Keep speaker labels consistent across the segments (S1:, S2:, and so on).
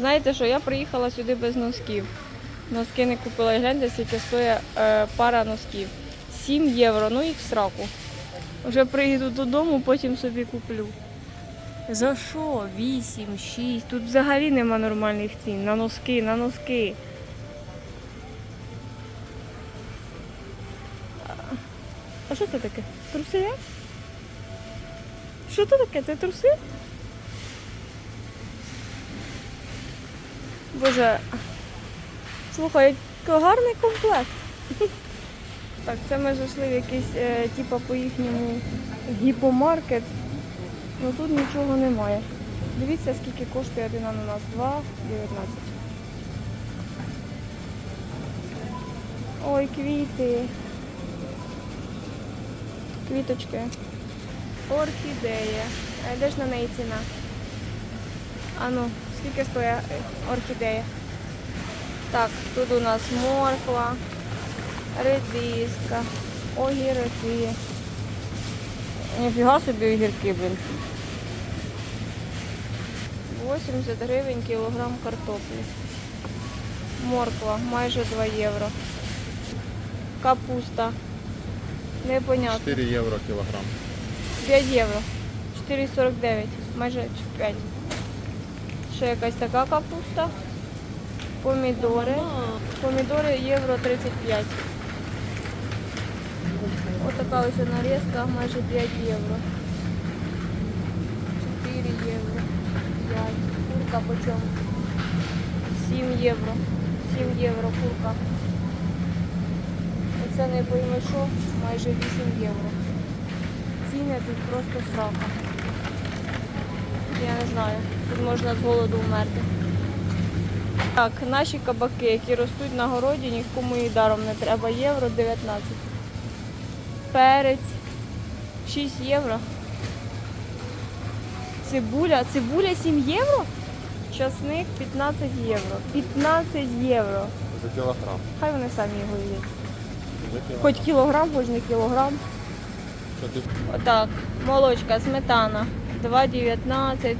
S1: Знаєте що, я приїхала сюди без носків. Носки не купила. І гляньте, скільки стоїть е, пара носків. 7 євро, ну їх сраку. Вже приїду додому, потім собі куплю. За що? 8, 6. Тут взагалі нема нормальних цін. На носки, на носки. А- що це таке? Труси? Що це таке? Це труси? Боже. Слухай, який гарний комплект. Так, це ми зайшли в якийсь, типа по їхньому гіпомаркет. Ну тут нічого немає. Дивіться, скільки коштує один ананас. 2,19. Ой, квіти. Квіточки. Орхідея. Е, Де ж на неї ціна? А ну, скільки стоїть е, орхідея? Так, тут у нас морква, редиска, огірки. Ніфіга собі огірки, блін. 80 гривень кілограм картоплі. Морква майже 2 євро. Капуста. Непонятно.
S2: 4 євро кілограм.
S1: 5 євро. 4,49. Майже 5. Ще якась така капуста. Помідори. Помідори євро 35. Ось така ось нарізка, майже 5 євро. 4 євро. 5. Курка по чому? 7 євро. 7 євро курка. Оце не пойми що, майже 8 євро. Ціни тут просто срака. Я не знаю, тут можна з голоду вмерти. Так, наші кабаки, які ростуть на городі, нікому і даром не треба. Євро 19. Перець 6 євро. Цибуля. Цибуля 7 євро? Часник 15 євро. 15 євро.
S2: За кілограм.
S1: Хай вони самі його їдять. Хоч кілограм, хоч не кілограм. Отак, молочка, сметана 2,19.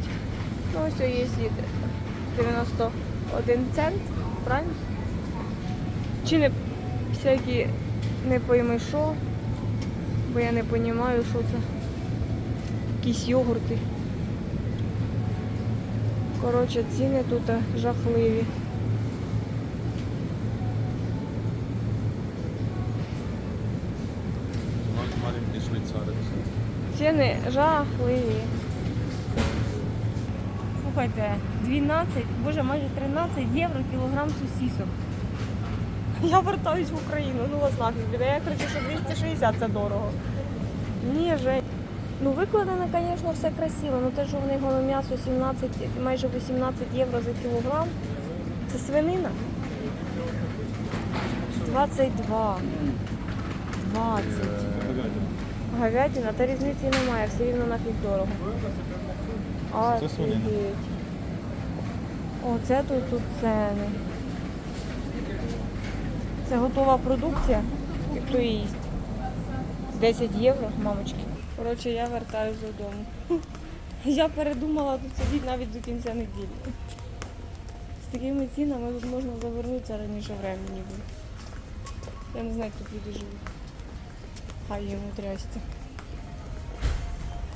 S1: Ну, ось є і 91 цент, правильно? Чи не всякі не пойми що, бо я не розумію, що це. Якісь йогурти. Коротше, ціни тут жахливі. Ціни жахливі. Слухайте, 12, боже, майже 13 євро кілограм сосісок. Я вертаюсь в Україну, ну вас нафіг. Я кричу, що 260 це дорого. Ні, Жень. Ну викладено, звісно, все красиво. Ну те, що в них воно м'ясо 17, майже 18 євро за кілограм. Це свинина. 22. 20. Говядина, та різниці немає, все рівно нафіг дорого. А,
S2: Це.
S1: Оце тут, тут ціни. Це готова продукція, і хто її їсть. 10 євро, мамочки. Коротше, я вертаюсь додому. Я передумала тут сидіти навіть до кінця неділі. З такими цінами тут можна завернутися раніше времени. Я не знаю, як тут люди живуть. Хай йому трясти.